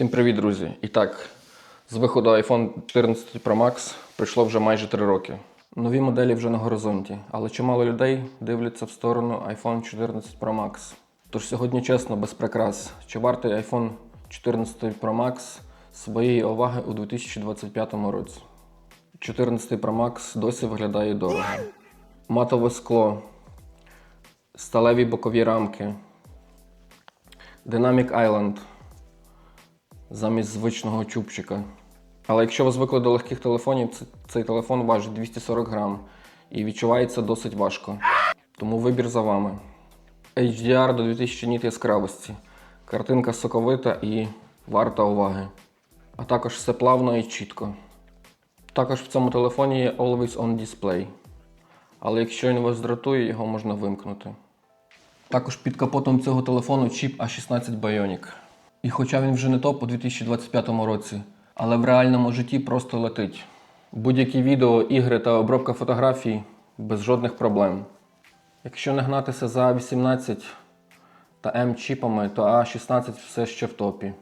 Всім привіт, друзі! І так, з виходу iPhone 14 Pro Max пройшло вже майже 3 роки. Нові моделі вже на горизонті, але чимало людей дивляться в сторону iPhone 14 Pro Max. Тож сьогодні чесно, без прикрас, чи вартий iPhone 14 Pro Max своєї уваги у 2025 році? 14 Pro Max досі виглядає дорого. Матове скло, сталеві бокові рамки, Dynamic Island замість звичного чубчика. Але якщо ви звикли до легких телефонів, цей телефон важить 240 грам і відчувається досить важко. Тому вибір за вами. HDR до 2000 ніт яскравості. Картинка соковита і варта уваги. А також все плавно і чітко. Також в цьому телефоні є Always On Display. Але якщо він вас дратує, його можна вимкнути. Також під капотом цього телефону чіп A16 Bionic. І хоча він вже не топ у 2025 році, але в реальному житті просто летить. Будь-які відео, ігри та обробка фотографій без жодних проблем. Якщо не гнатися за A18 та М-чіпами, то A16 все ще в топі.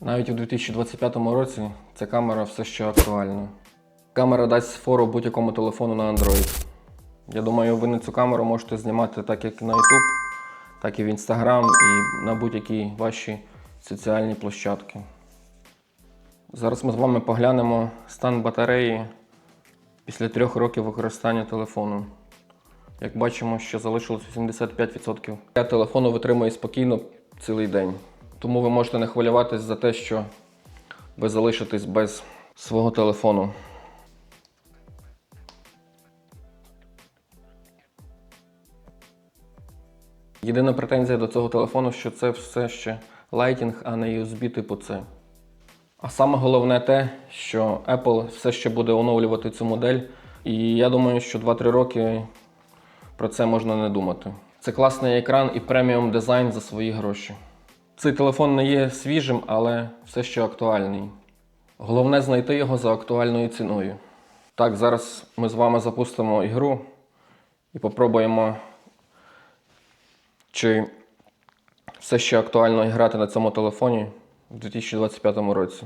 Навіть у 2025 році ця камера все ще актуальна. Камера дасть фору будь-якому телефону на Android. Я думаю, ви на цю камеру можете знімати так як на YouTube, так і в Instagram і на будь-які ваші соціальні площадки. Зараз ми з вами поглянемо стан батареї після трьох років використання телефону. Як бачимо, що залишилось 85%. Я телефону витримує спокійно цілий день. Тому ви можете не хвилюватись за те, що ви залишитесь без свого телефону. Єдина претензія до цього телефону, що це все ще Lighting, а не USB типу C. А саме головне те, що Apple все ще буде оновлювати цю модель, і я думаю, що 2-3 роки про це можна не думати. Це класний екран і преміум дизайн за свої гроші. Цей телефон не є свіжим, але все ще актуальний. Головне знайти його за актуальною ціною. Так, зараз ми з вами запустимо ігру і попробуємо чи все ще актуально грати на цьому телефоні в 2025 році.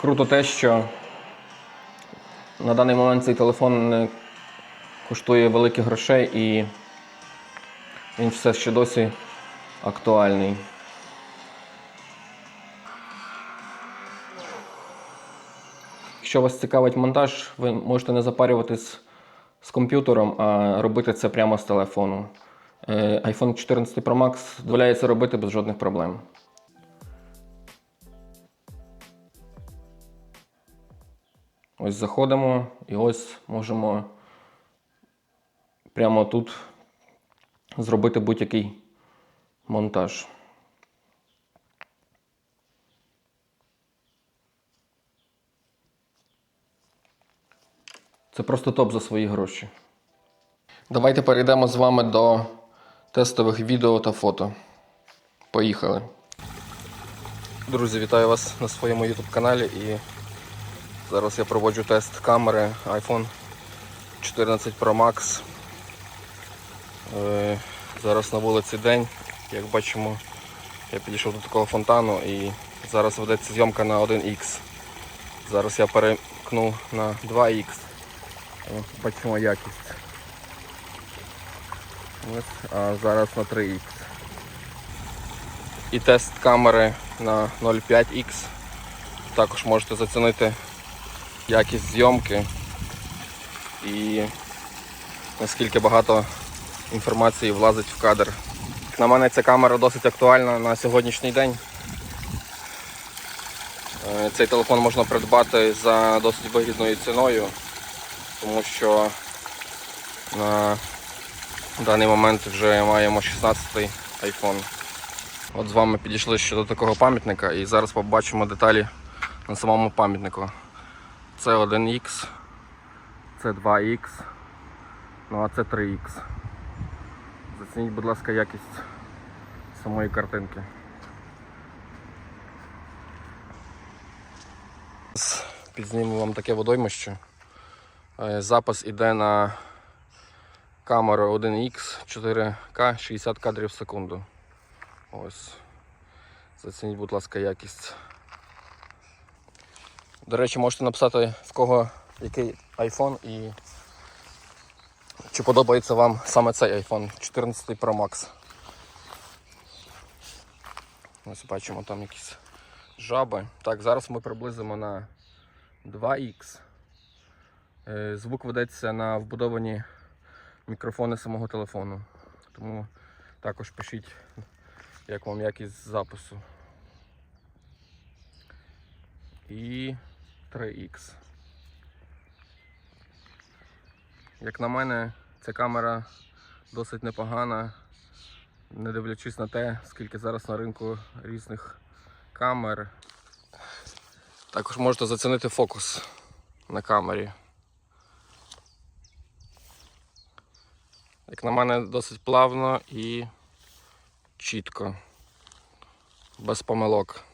Круто те, що на даний момент цей телефон не коштує великих грошей і він все ще досі актуальний. Якщо вас цікавить монтаж, ви можете не запарюватись з комп'ютером, а робити це прямо з телефону. Е, iPhone 14 Pro Max дозволяє це робити без жодних проблем. Ось заходимо і ось можемо прямо тут зробити будь-який монтаж. Це просто топ за свої гроші. Давайте перейдемо з вами до тестових відео та фото. Поїхали. Друзі, вітаю вас на своєму YouTube каналі і Зараз я проводжу тест камери iPhone 14 Pro Max. Е, Зараз на вулиці день. Як бачимо, я підійшов до такого фонтану і зараз ведеться зйомка на 1X. Зараз я перемкну на 2X. О, Бачимо якість. Ось, а зараз на 3X. І тест камери на 0,5X. також можете зацінити якість зйомки і наскільки багато інформації влазить в кадр. На мене ця камера досить актуальна на сьогоднішній день. Е, Цей телефон можна придбати за досить вигідною ціною, тому що на даний момент вже маємо 16-й iPhone. От з вами підійшли ще до такого пам'ятника і зараз побачимо деталі на самому пам'ятнику. Це 1X, це 2X, ну а це 3X. Зацініть, будь ласка, якість самої картинки. Підзніму вам таке водоймище. Е, Запис іде на камеру 1X 4К 60 кадрів в секунду. Ось. Зацініть, будь ласка, якість. До речі, можете написати в кого який iPhone і чи подобається вам саме цей iPhone 14 Pro Max. Ось бачимо там якісь жаби. Так, зараз ми приблизимо на 2X. Е, Звук ведеться на вбудовані мікрофони самого телефону. Тому також пишіть, як вам якість запису. І 3X. Як на мене, ця камера досить непогана, не дивлячись на те, скільки зараз на ринку різних камер. Також можете зацінити фокус на камері. Як на мене, досить плавно і чітко, без помилок.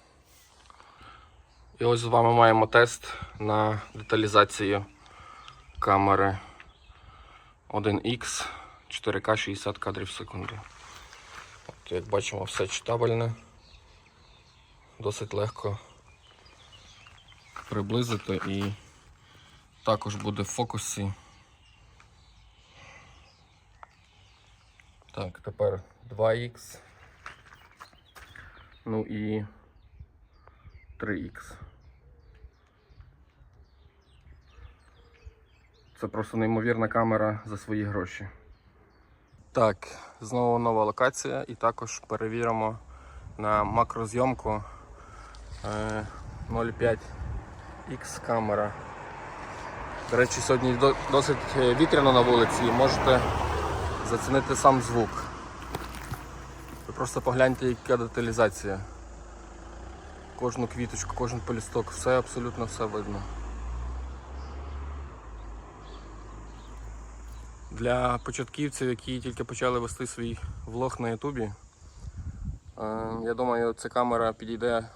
І ось з вами маємо тест на деталізацію камери 1X 4К 60 кадрів в секунду. От, як бачимо, все читабельне, досить легко приблизити і також буде в фокусі. Так, тепер 2X. Ну і 3X. Це просто неймовірна камера за свої гроші. Так, знову нова локація і також перевіримо на макрозйомку е, 0,5 X камера. До речі, сьогодні досить е, вітряно на вулиці і можете зацінити сам звук. Ви просто погляньте, яка деталізація. Кожну квіточку, кожен полісток, все абсолютно все видно. Для початківців, які тільки почали вести свій влог на Ютубі, е, я думаю, ця камера підійде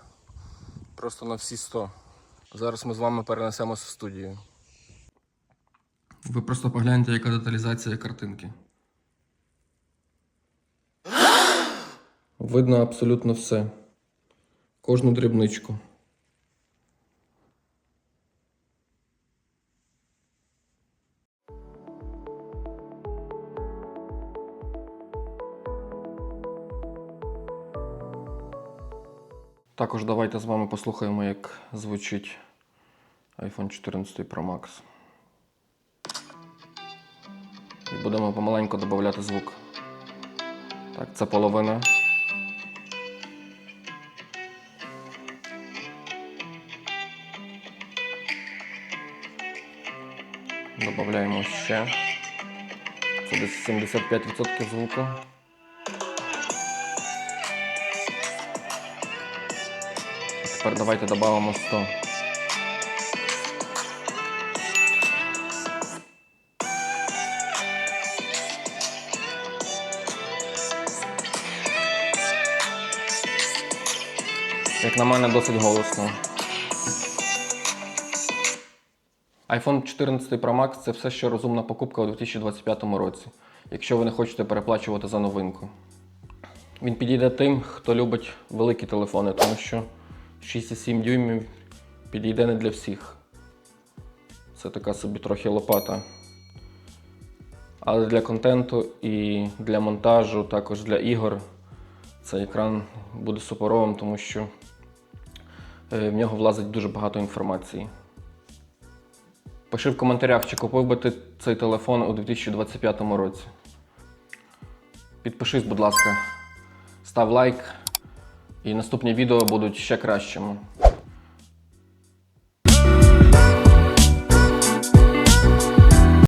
просто на всі 100. Зараз ми з вами перенесемося в студію. Ви просто погляньте, яка деталізація картинки. Видно абсолютно все. Кожну дрібничку. Також давайте з вами послухаємо, як звучить iPhone 14 Pro Max. І будемо помаленьку додати звук. Так, це половина. Додаємо ще. Це десь 75% звуку. Тепер давайте додамо 100. Як на мене, досить голосно. iPhone 14 Pro Max це все ще розумна покупка у 2025 році, якщо ви не хочете переплачувати за новинку. Він підійде тим, хто любить великі телефони, тому що 6,7 дюймів підійде не для всіх. Це така собі трохи лопата. Але для контенту і для монтажу, також для ігор, цей екран буде суперовим, тому що Е, В нього влазить дуже багато інформації. Пиши в коментарях, чи купив би ти цей телефон у 2025 році. Підпишись, будь ласка, став лайк, і наступні відео будуть ще кращими.